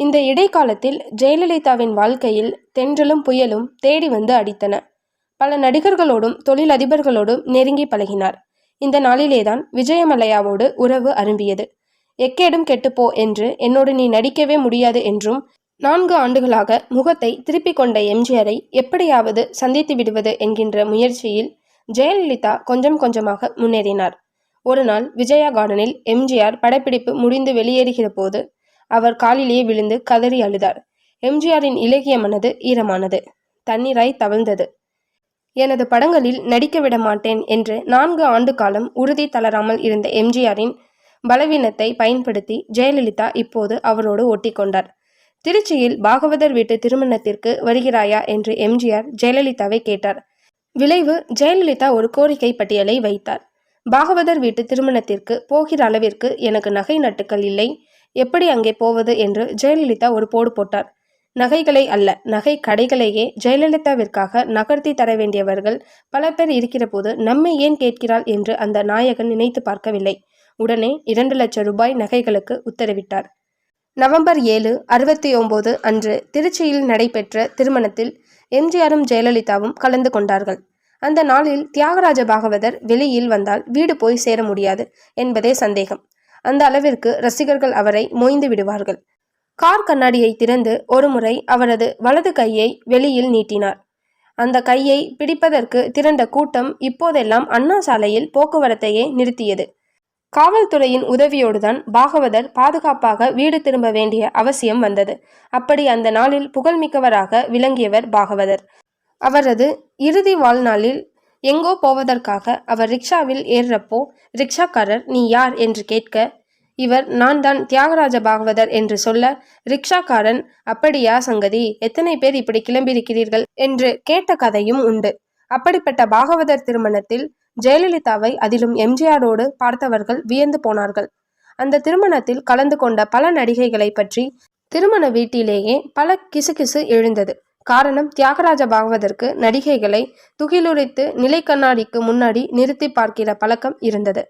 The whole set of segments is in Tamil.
இந்த இடைக்காலத்தில் ஜெயலலிதாவின் வாழ்க்கையில் தென்றலும் புயலும் தேடி வந்து அடித்தன. பல நடிகர்களோடும் தொழிலதிபர்களோடும் நெருங்கி பழகினார். இந்த நாளிலேதான் விஜயமலையாவோடு உறவு அரும்பியது. எக்கேடும் கெட்டுப்போ என்று என்னோடு நீ நடிக்கவே முடியாது என்றும் நான்கு ஆண்டுகளாக முகத்தை திருப்பிக் கொண்ட எம்ஜிஆரை எப்படியாவது சந்தித்து விடுவது என்கின்ற முயற்சியில் ஜெயலலிதா கொஞ்சம் கொஞ்சமாக முன்னேறினார். ஒரு நாள் விஜயா கார்டனில் எம்ஜிஆர் படப்பிடிப்பு முடிந்து வெளியேறுகிற போது அவர் காலிலேயே விழுந்து கதறி அழுதார். எம்ஜிஆரின் இலகிய மனது ஈரமானது. தண்ணீராய் தவழ்ந்தது. எனது படங்களில் நடிக்க விட மாட்டேன் என்று நான்கு ஆண்டு காலம் உறுதி தளராமல் இருந்த எம்ஜிஆரின் பலவீனத்தை பயன்படுத்தி ஜெயலலிதா இப்போது அவரோடு ஒட்டிக்கொண்டார் திருச்சியில் பாகவதர் வீட்டு திருமணத்திற்கு வருகிறாயா என்று எம்ஜிஆர் ஜெயலலிதாவை கேட்டார். விளைவு ஜெயலலிதா ஒரு கோரிக்கை பட்டியலை வைத்தார். பாகவதர் வீட்டு திருமணத்திற்கு போகிற அளவிற்கு எனக்கு நகை நட்டுக்கள் இல்லை. எப்படி அங்கே போவது என்று ஜெயலலிதா ஒரு போடு போட்டார். நகைகளை அல்ல நகை கடைகளையே ஜெயலலிதாவிற்காக நகர்த்தி தர வேண்டியவர்கள் பல பேர் இருக்கிற போது நம்மை ஏன் கேட்கிறாள் என்று அந்த நாயகன் நினைத்து பார்க்கவில்லை. உடனே இரண்டு லட்சம் ரூபாய் நகைகளுக்கு உத்தரவிட்டார். நவம்பர் ஏழு அறுபத்தி ஒன்பது அன்று திருச்சியில் நடைபெற்ற திருமணத்தில் எம்ஜிஆரும் ஜெயலலிதாவும் கலந்து கொண்டார்கள். அந்த நாளில் தியாகராஜ பாகவதர் வெளியில் வந்தால் வீடு போய் சேர முடியாது என்பதே சந்தேகம். அந்த அளவிற்கு ரசிகர்கள் அவரை மொய்ந்து விடுவார்கள். கார் கண்ணாடியை திறந்து ஒருமுறை அவரது வலது கையை வெளியில் நீட்டினார். அந்த கையை பிடிப்பதற்கு திரண்ட கூட்டம் இப்போதெல்லாம் அண்ணா சாலையில் போக்குவரத்தையே நிறுத்தியது. காவல்துறையின் உதவியோடுதான் பாகவதர் பாதுகாப்பாக வீடு திரும்ப வேண்டிய அவசியம் வந்தது. அப்படி அந்த நாளில் புகழ்மிக்கவராக விளங்கியவர் பாகவதர். அவரது இறுதி வாழ்நாளில் எங்கோ போவதற்காக அவர் ரிக்ஷாவில் ஏறுறப்போ ரிக்ஷாக்காரர் நீ யார்? என்று கேட்க இவர் நான் தான் தியாகராஜ பாகவதர் என்று சொல்ல ரிக்ஷாக்காரன் அப்படியா சங்கதி? எத்தனை பேர் இப்படி கிளம்பியிருக்கிறீர்கள்? என்று கேட்ட கதையும் உண்டு. அப்படிப்பட்ட பாகவதர் திருமணத்தில் ஜெயலலிதாவை அதிலும் எம்ஜிஆரோடு பார்த்தவர்கள் வியந்து போனார்கள். அந்த திருமணத்தில் கலந்து கொண்ட பல நடிகைகளை பற்றி திருமண வீட்டிலேயே பல கிசுகிசு எழுந்தது. காரணம் தியாகராஜ பாகவதற்கு நடிகைகளை துகிலுரைத்து நிலை கண்ணாடிக்கு முன்னாடி நிறுத்தி பார்க்கிற பழக்கம் இருந்தது.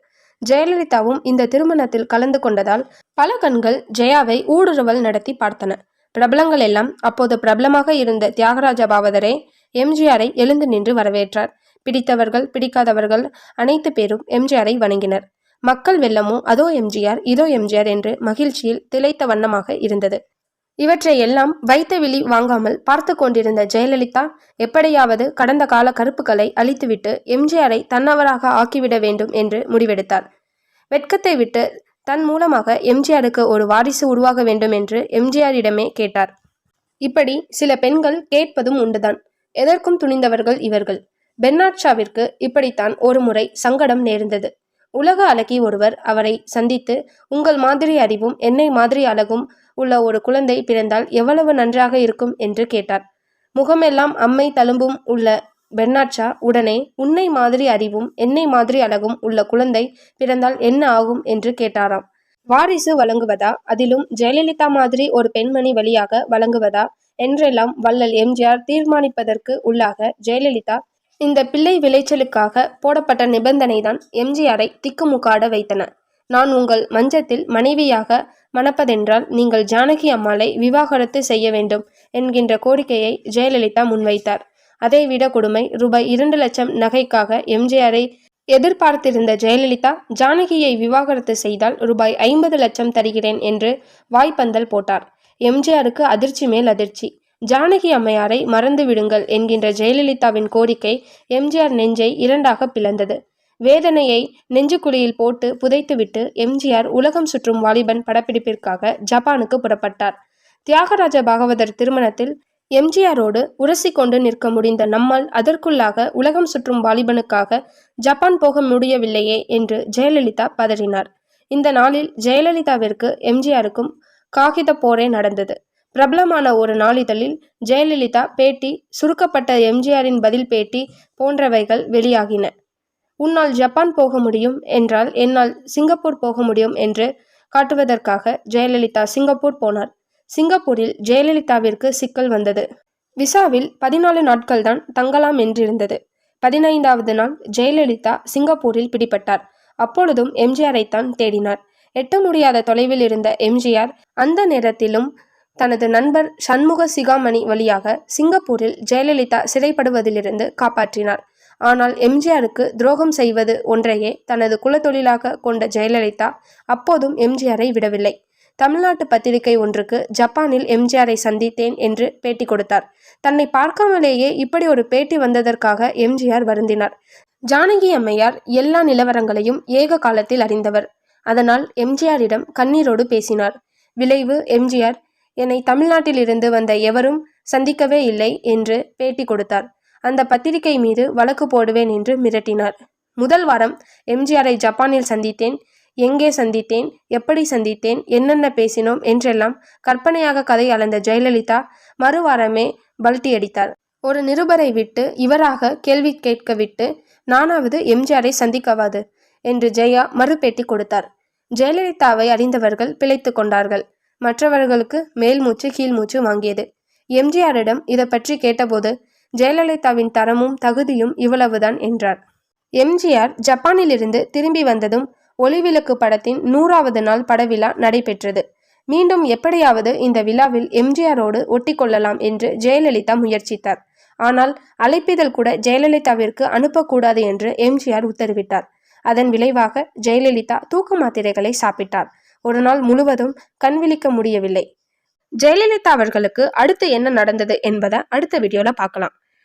ஜெயலலிதாவும் இந்த திருமணத்தில் கலந்து கொண்டதால் பல கண்கள் ஜெயாவை ஊடுருவல் நடத்தி பார்த்தன. பிரபலங்கள் எல்லாம் அப்போது பிரபலமாக இருந்த தியாகராஜ பாவதரே எம்ஜிஆரை எழுந்து நின்று வரவேற்றார். பிடித்தவர்கள் பிடிக்காதவர்கள் அனைத்து பேரும் எம்ஜிஆரை வணங்கினர். மக்கள் வெள்ளமோ அதோ எம்ஜிஆர் இதோ எம்ஜிஆர் என்று மகிழ்ச்சியில் திளைத்த வண்ணமாக இருந்தது. இவற்றை எல்லாம் வைத்த விழி வாங்காமல் பார்த்து கொண்டிருந்த ஜெயலலிதா எப்படியாவது கடந்த கால கருப்புகளை அழித்துவிட்டு எம்ஜிஆரை தன்னவராக ஆக்கிவிட வேண்டும் என்று முடிவெடுத்தார். வெட்கத்தை விட்டு தன் மூலமாக எம்ஜிஆருக்கு ஒரு வாரிசு உருவாக வேண்டும் என்று எம்ஜிஆரிடமே கேட்டார். இப்படி சில பெண்கள் கேட்பதும் உண்டுதான். எதற்கும் துணிந்தவர்கள் இவர்கள். பெர்னாட் ஷாவிற்கு இப்படித்தான் ஒரு முறை சங்கடம் நேர்ந்தது. உலக அழகி ஒருவர் அவரை சந்தித்து உங்கள் மாதிரி அறிவும் என்னை மாதிரி அழகும் உள்ள ஒரு குழந்தை பிறந்தால் எவ்வளவு நன்றாக இருக்கும்? என்று கேட்டார். முகமெல்லாம் அம்மை தழும்பும் உள்ள பெர்னாட்ஷா உடனே உன்னை மாதிரி அறிவும் என்னை மாதிரி அழகும் உள்ள குழந்தை பிறந்தால் என்ன ஆகும்? என்று கேட்டாராம். வாரிசு வழங்குவதா? அதிலும் ஜெயலலிதா மாதிரி ஒரு பெண்மணி வழியாக வழங்குவதா? என்றெல்லாம் வள்ளல் எம்ஜிஆர் தீர்மானிப்பதற்கு உள்ளாக ஜெயலலிதா இந்த பிள்ளை விளைச்சலுக்காக போடப்பட்ட நிபந்தனைதான் எம்ஜிஆரை திக்குமுக்காட வைத்தன. நான் உங்கள் மஞ்சத்தில் மனைவியாக மணப்பதென்றால் நீங்கள் ஜானகி அம்மாளை விவாகரத்து செய்ய வேண்டும் என்கின்ற கோரிக்கையை ஜெயலலிதா முன்வைத்தார். அதைவிட கொடுமை ரூபாய் இரண்டு லட்சம் நகைக்காக எம்ஜிஆரை எதிர்பார்த்திருந்த ஜெயலலிதா ஜானகியை விவாகரத்து செய்தால் ரூபாய் ஐம்பது லட்சம் தருகிறேன் என்று வாய்ப்பந்தல் போட்டார். எம்ஜிஆருக்கு அதிர்ச்சி மேல் அதிர்ச்சி. ஜானகி அம்மையாரை மறந்து விடுங்கள் என்கின்ற ஜெயலலிதாவின் கோரிக்கை எம்ஜிஆர் நெஞ்சை இரண்டாக பிளந்தது. வேதனையை நெஞ்சுக்குழியில் போட்டு புதைத்துவிட்டு எம்ஜிஆர் உலகம் சுற்றும் வாலிபன் படப்பிடிப்பிற்காக ஜப்பானுக்கு புறப்பட்டார். தியாகராஜ பாகவதர் திருமணத்தில் எம்ஜிஆரோடு உரசி கொண்டு நிற்க முடிந்த நம்மால் அதற்குள்ளாக உலகம் சுற்றும் வாலிபனுக்காக ஜப்பான் போக முடியவில்லையே என்று ஜெயலலிதா பதறினார். இந்த நாளில் ஜெயலலிதாவிற்கு எம்ஜிஆருக்கும் காகித போரே நடந்தது. பிரபலமான ஒரு நாளிதழில் ஜெயலலிதா பேட்டி சுருக்கப்பட்ட எம்ஜிஆரின் பதில் பேட்டி போன்றவைகள் வெளியாகின. உன்னால் ஜப்பான் போக முடியும் என்றால் என்னால் சிங்கப்பூர் போக முடியும் என்று காட்டுவதற்காக ஜெயலலிதா சிங்கப்பூர் போனார். சிங்கப்பூரில் ஜெயலலிதாவிற்கு சிக்கல் வந்தது. விசாவில் பதினாலு நாட்கள் தான் தங்கலாம் என்றிருந்தது. பதினைந்தாவது நாள் ஜெயலலிதா சிங்கப்பூரில் பிடிபட்டார். அப்பொழுதும் எம்ஜிஆரைத்தான் தேடினார். எட்ட முடியாத தொலைவில் இருந்த எம்ஜிஆர் அந்த நேரத்திலும் தனது நண்பர் சண்முக சிகாமணி வழியாக சிங்கப்பூரில் ஜெயலலிதா சிறைப்படுவதிலிருந்து காப்பாற்றினார். ஆனால் எம்ஜிஆருக்கு துரோகம் செய்வது ஒன்றையே தனது குலத்தொழிலாக கொண்ட ஜெயலலிதா அப்போதும் எம்ஜிஆரை விடவில்லை. தமிழ்நாட்டு பத்திரிகை ஒன்றுக்கு ஜப்பானில் எம்ஜிஆரை சந்தித்தேன் என்று பேட்டி கொடுத்தார். தன்னை பார்க்காமலேயே இப்படி ஒரு பேட்டி வந்ததற்காக எம்ஜிஆர் வருந்தினார். ஜானகி அம்மையார் எல்லா நிலவரங்களையும் ஏக காலத்தில் அறிந்தவர். அதனால் எம்ஜிஆரிடம் கண்ணீரோடு பேசினார். விளைவு எம்ஜிஆர் என்னை தமிழ்நாட்டிலிருந்து வந்த எவரும் சந்திக்கவே இல்லை என்று பேட்டி கொடுத்தார். அந்த பத்திரிகை மீது வழக்கு போடுவேன் என்று மிரட்டினார். முதல் வாரம் எம்ஜிஆரை ஜப்பானில் சந்தித்தேன். எங்கே சந்தித்தேன்? எப்படி சந்தித்தேன்? என்னென்ன பேசினோம்? என்றெல்லாம் கற்பனையாக கதை அளந்த ஜெயலலிதா மறுவாரமே பல்ட்டி அடித்தார். ஒரு நிருபரை விட்டு இவராக கேள்வி கேட்க விட்டு நானாவது எம்ஜிஆரை சந்திக்கவாது என்று ஜெயா மறுபேட்டி கொடுத்தார். ஜெயலலிதாவை அறிந்தவர்கள் பிழைத்து கொண்டார்கள். மற்றவர்களுக்கு மேல் மூச்சு கீழ் மூச்சு வாங்கியது. எம்ஜிஆரிடம் இதை பற்றி கேட்டபோது ஜெயலலிதாவின் தரமும் தகுதியும் இவ்வளவுதான் என்றார். எம்ஜிஆர் ஜப்பானிலிருந்து திரும்பி வந்ததும் ஒளிவிளக்கு படத்தின் நூறாவது நாள் படவிழா நடைபெற்றது. மீண்டும் எப்படியாவது இந்த விழாவில் எம்ஜிஆரோடு ஒட்டிக்கொள்ளலாம் என்று ஜெயலலிதா முயற்சித்தார். ஆனால் அழைப்பிதழ் கூட ஜெயலலிதாவிற்கு அனுப்பக்கூடாது என்று எம்ஜிஆர் உத்தரவிட்டார். அதன் விளைவாக ஜெயலலிதா தூக்க மாத்திரைகளை சாப்பிட்டார். ஒரு நாள் முழுவதும் கண் விழிக்க முடியவில்லை. ஜெயலலிதா அவர்களுக்கு அடுத்து என்ன நடந்தது என்பதை அடுத்த வீடியோல பார்க்கலாம்.